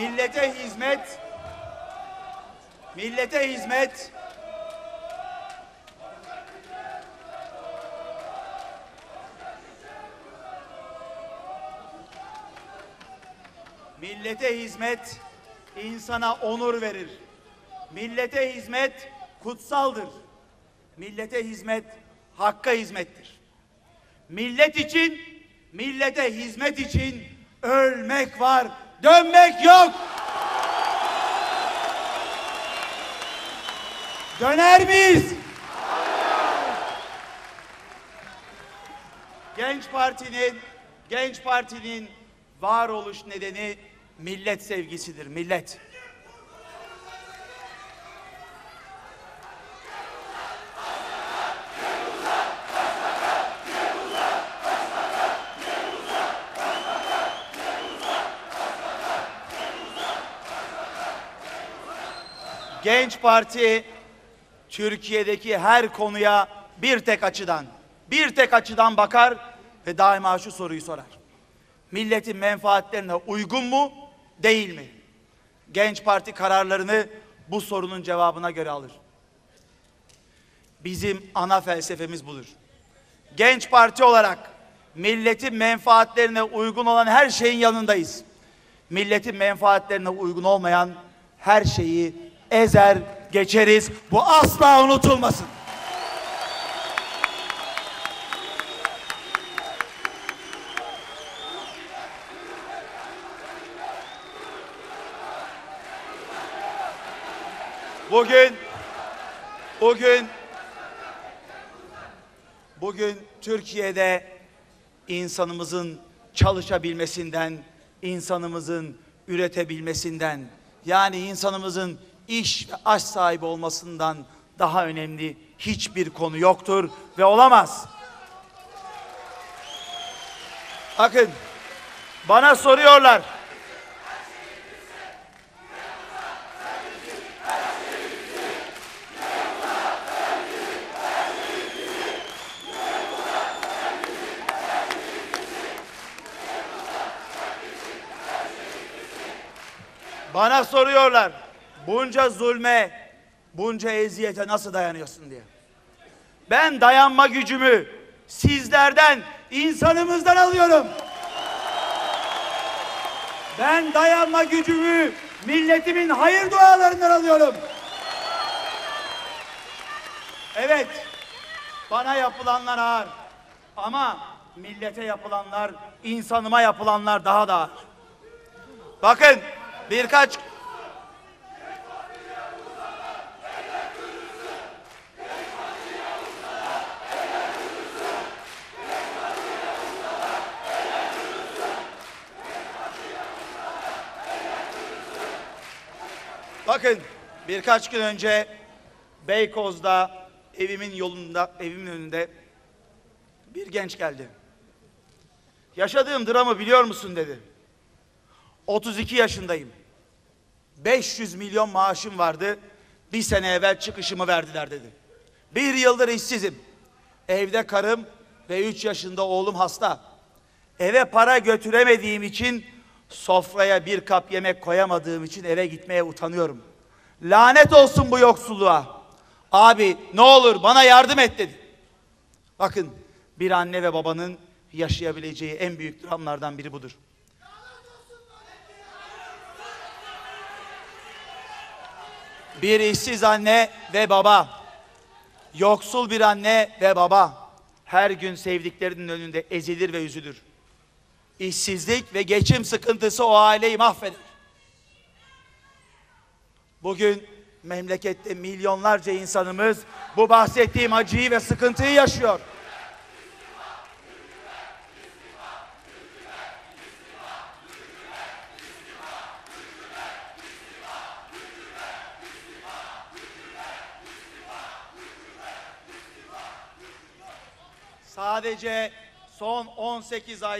millete hizmet, millete hizmet, millete hizmet insana onur verir. Millete hizmet kutsaldır. Millete hizmet hakka hizmettir. Millet için, millete hizmet için ölmek var, dönmek yok. Döner miyiz? Genç Parti'nin Genç Parti'nin varoluş nedeni millet sevgisidir. Millet. Genç Parti Türkiye'deki her konuya bir tek açıdan, bir tek açıdan bakar ve daima şu soruyu sorar. Milletin menfaatlerine uygun mu, değil mi? Genç Parti kararlarını bu sorunun cevabına göre alır. Bizim ana felsefemiz budur. Genç Parti olarak milletin menfaatlerine uygun olan her şeyin yanındayız. Milletin menfaatlerine uygun olmayan her şeyi ezer geçeriz. Bu asla unutulmasın. Bugün bugün bugün Türkiye'de insanımızın çalışabilmesinden, insanımızın üretebilmesinden, yani insanımızın iş ve aş sahibi olmasından daha önemli hiçbir konu yoktur ve olamaz. Bakın bana soruyorlar. Bana soruyorlar. Bunca zulme, bunca eziyete nasıl dayanıyorsun diye. Ben dayanma gücümü sizlerden, insanımızdan alıyorum. Ben dayanma gücümü milletimin hayır dualarından alıyorum. Evet, bana yapılanlar ağır. Ama millete yapılanlar, insanıma yapılanlar daha da ağır. Bakın birkaç Bakın birkaç gün önce Beykoz'da evimin yolunda, evimin önünde bir genç geldi. Yaşadığım dramı biliyor musun dedi. 32 yaşındayım. 500 milyon maaşım vardı. Bir sene evvel çıkışımı verdiler dedi. Bir yıldır işsizim. Evde karım ve 3 yaşında oğlum hasta. Eve para götüremediğim için sofraya bir kap yemek koyamadığım için eve gitmeye utanıyorum. Lanet olsun bu yoksulluğa. Abi ne olur bana yardım et dedi. Bakın bir anne ve babanın yaşayabileceği en büyük dramlardan biri budur. Bir işsiz anne ve baba, yoksul bir anne ve baba her gün sevdiklerinin önünde ezilir ve üzülür. İşsizlik ve geçim sıkıntısı o aileyi mahveder. Bugün memlekette milyonlarca insanımız bu bahsettiğim acıyı ve sıkıntıyı yaşıyor. Sadece son 18 ay